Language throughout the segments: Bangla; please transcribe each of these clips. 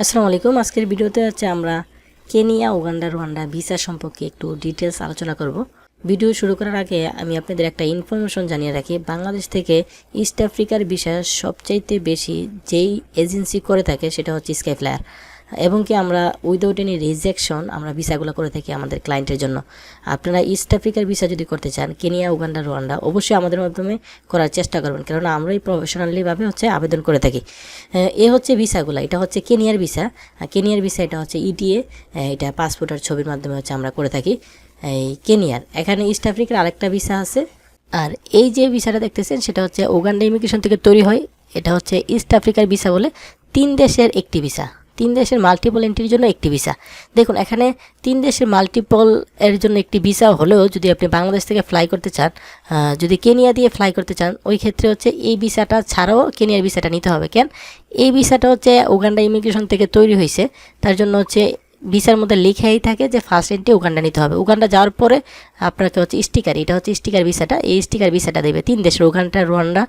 আসসালামু আলাইকুম। আজকের ভিডিওতে হচ্ছে আমরা কেনিয়া, উগান্ডা, রোয়ান্ডা ভিসা সম্পর্কে একটু ডিটেলস আলোচনা করব। ভিডিও শুরু করার আগে আমি আপনাদের একটা ইনফরমেশন জানিয়ে রাখি। বাংলাদেশ থেকে ইস্ট আফ্রিকার ভিসা সবচাইতে বেশি যেই এজেন্সি করে থাকে সেটা হচ্ছে স্কাইফ্লায়ার এবং কি আমরা উইদাউট এনি রিজেকশন আমরা ভিসাগুলো করে থাকি আমাদের ক্লায়েন্টের জন্য। আপনারা ইস্ট আফ্রিকার ভিসা যদি করতে চান কেনিয়া উগান্ডা রোয়ান্ডা অবশ্যই আমাদের মাধ্যমে করার চেষ্টা করবেন। কেননা আমরাই প্রফেশনালিভাবে হচ্ছে আবেদন করে থাকি। এ হচ্ছে ভিসাগুলো, এটা হচ্ছে কেনিয়ার ভিসা। কেনিয়ার ভিসা এটা হচ্ছে ইটিএ এটা পাসপোর্টের ছবির মাধ্যমে হচ্ছে আমরা করে থাকি। এই কেনিয়ার এখানে ইস্ট আফ্রিকার আরেকটা ভিসা আছে। আর এই যে ভিসাটা দেখতেছেন, সেটা হচ্ছে উগান্ডা ইমিগ্রেশন থেকে তৈরি হয়। এটা হচ্ছে ইস্ট আফ্রিকার ভিসা বলে তিন দেশের একটি ভিসা। তিন দেশের মাল্টিপল এন্ট্রির জন্য একটি ভিসা দেখুন, এখানে তিন দেশের মাল্টিপল এর জন্য একটি ভিসা হলেও যদি আপনি বাংলাদেশ থেকে ফ্লাই করতে চান যদি কেনিয়া দিয়ে ফ্লাই করতে চান, ওই ক্ষেত্রে হচ্ছে এই ভিসাটা ছাড়াও কেনিয়ার ভিসাটা নিতে হবে। কেন? এই ভিসাটা হচ্ছে উগান্ডা ইমিগ্রেশন থেকে তৈরি হয়েছে। তার জন্য হচ্ছে ভিসার মধ্যে লিখেই থাকে যে ফার্স্ট এন্ট্রি উগান্ডা নিতে হবে। উগান্ডা যাওয়ার পরে আপনাকে হচ্ছে স্টিকার এটা হচ্ছে স্টিকার ভিসাটা। এই স্টিকার ভিসাটা দেবে। তিন দেশের, উগান্ডা, রুয়ান্ডা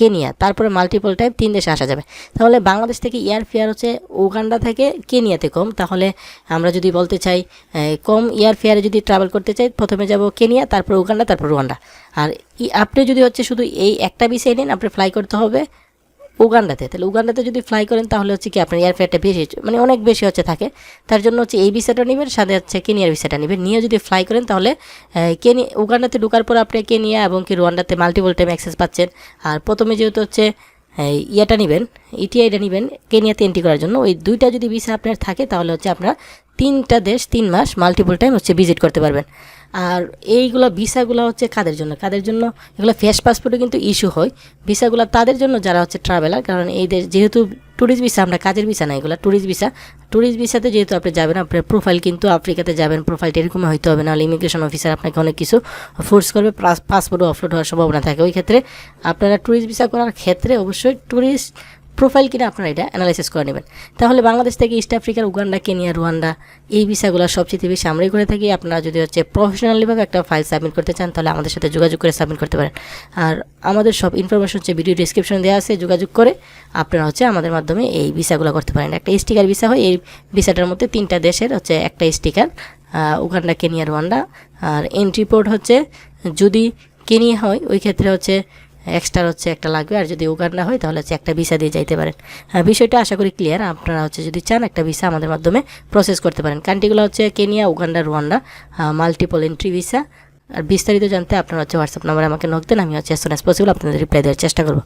কেনিয়া। তারপরে মাল্টিপল টাইপ তিন দেশে আসা যাবে। তাহলে বাংলাদেশ থেকে এয়ার ফেয়ার হচ্ছে উগান্ডা থেকে কেনিয়াতে কম। তাহলে আমরা যদি বলতে চাই কম এয়ার ফেয়ারে যদি ট্রাভেল করতে চাই, প্রথমে যাব কেনিয়া, তারপর উগান্ডা, তারপর রুয়ান্ডা। আর আপনি যদি হচ্ছে শুধু এই একটা বিষয় নেন, আপনি ফ্লাই করতে হবে উগান্ডাতে। তাহলে উগান্ডাতে যদি ফ্লাই করেন, তাহলে হচ্ছে কি আপনার এয়ার ফেয়ারটা বেশি মানে অনেক বেশি হচ্ছে থাকে। তার জন্য হচ্ছে এই ভিসাটা নেবেন, সাথে হচ্ছে কেনিয়ার ভিসাটা নেবেন। নিয়ে যদি ফ্লাই করেন, তাহলে কেনিয়া উগান্ডাতে ঢোকার পর আপনি কেনিয়া এবং কি রুয়ান্ডাতে মাল্টিপল টাইম অ্যাক্সেস পাচ্ছেন। আর প্রথমে যেহেতু হচ্ছে ইয়েটা নেবেন ইটিআইটা নেবেন কেনিয়াতে এন্ট্রি করার জন্য। ওই দুইটা যদি ভিসা আপনার থাকে, তাহলে হচ্ছে আপনার তিনটা দেশ, তিন মাস মাল্টিপল টাইম হচ্ছে ভিজিট করতে পারবেন। আর এইগুলো ভিসাগুলো হচ্ছে কাদের জন্য? কাদের জন্য? এগুলো ফেস পাসপোর্টে কিন্তু ইস্যু হয়। ভিসাগুলো তাদের জন্য যারা হচ্ছে ট্রাভেলার কারণ এই দেশ যেহেতু ট্যুরিস্ট ভিসা আমরা কাজের ভিসা না এগুলো ট্যুরিস্ট ভিসা ট্যুরিস্ট ভিসাতে যেহেতু আপনি যাবেন, আপনার প্রোফাইল কিন্তু আফ্রিকাতে যাবেন প্রোফাইলটা এরকম হইতে হবে, নাহলে ইমিগ্রেশন অফিসার আপনাকে অনেক কিছু ফোর্স করবে পাসপোর্টও অফলোড হওয়ার সম্ভাবনা থাকে। ওই ক্ষেত্রে আপনারা ট্যুরিস্ট ভিসা করার ক্ষেত্রে অবশ্যই ট্যুরিস্ট প্রোফাইল কিনে আপনারা এটা অ্যানালাইসিস করে নেবেন। তাহলে বাংলাদেশ থেকে ইস্ট আফ্রিকার উগান্ডা কেনিয়া রুয়ান্ডা এই ভিসাগুলো সবচেয়ে বেশি আমরাই করে থাকি। আপনারা যদি হচ্ছে প্রফেশনালিভাবে একটা ফাইল সাবমিট করতে চান, তাহলে আমাদের সাথে যোগাযোগ করে সাবমিট করতে পারেন। আর আমাদের সব ইনফরমেশন হচ্ছে ভিডিও ডিসক্রিপশন দেওয়া আছে, যোগাযোগ করে আপনারা হচ্ছে আমাদের মাধ্যমে এই ভিসাগুলো করতে পারেন। একটা স্টিকার ভিসা হয়, এই ভিসাটার মধ্যে তিনটা দেশের হচ্ছে একটা স্টিকার উগান্ডা কেনিয়া রুয়ান্ডা আর এন্ট্রি পোর্ট হচ্ছে যদি কেনিয়া হয়, ওই ক্ষেত্রে হচ্ছে এক্সট্রা হচ্ছে একটা লাগবে আর যদি উগান্ডা হয় তাহলে হচ্ছে একটা ভিসা দিয়ে যাইতে পারেন। হ্যাঁ, বিষয়টা আশা করি ক্লিয়ার আপনারা হচ্ছে যদি চান একটা ভিসা আমাদের মাধ্যমে প্রসেস করতে পারেন। কান্ট্রিগুলো হচ্ছে Kenya Uganda Rwanda multiple entry visa আর বিস্তারিত জানতে আপনারা হচ্ছে হোয়াটসঅ্যাপ নাম্বারে আমাকে নক দেন আমি হচ্ছে অ্যাজ সুন পসিবল আপনাদের রিপ্লাই দেওয়ার চেষ্টা করব।